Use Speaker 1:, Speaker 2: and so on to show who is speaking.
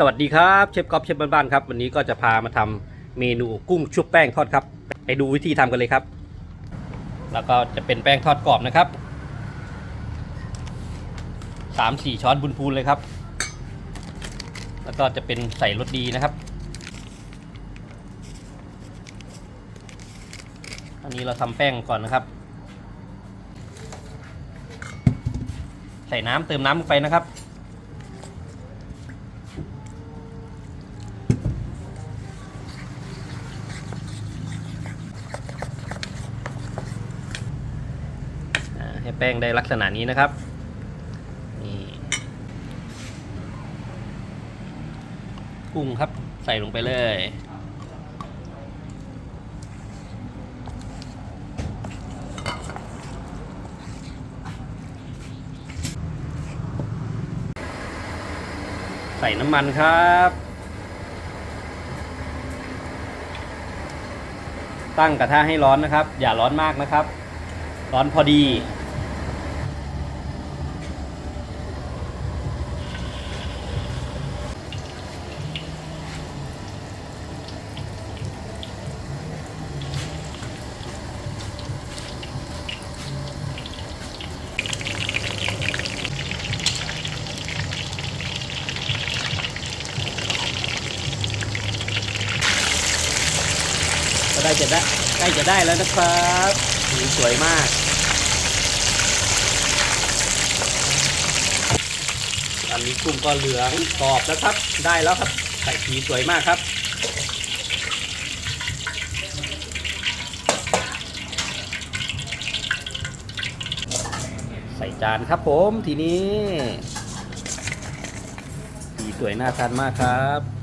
Speaker 1: สวัสดีครับเชฟกอฟเชฟบ้านๆครับวันนี้ก็จะพามาทำเมนูกุ้งชุบแป้งทอดครับ ไปดูวิธีทำกันเลยครับ แล้วก็จะเป็นแป้งทอดกรอบนะครับสามสี่ช้อนบุญพูนเลยครับ แล้วก็จะเป็นใส่รสดีนะครับ อันนี้เราทำแป้งก่อนนะครับ ใส่น้ำเติมน้ำลงไปนะครับ ให้แป้งได้ลักษณะนี้นะครับนี่กุ้งครับใส่ลงไปเลยใส่น้ำมันครับ ตั้งกระทะให้ร้อนนะครับ อย่าร้อนมากนะครับ ร้อนพอดี ได้จะได้ใกล้จะได้แล้วนะครับสีสวยมากอันนี้กุ้งก็เหลืองกรอบแล้วครับ ได้แล้วครับใส่สีสวยมากครับใส่จานครับผมทีนี้สีสวยน่าทานมากครับ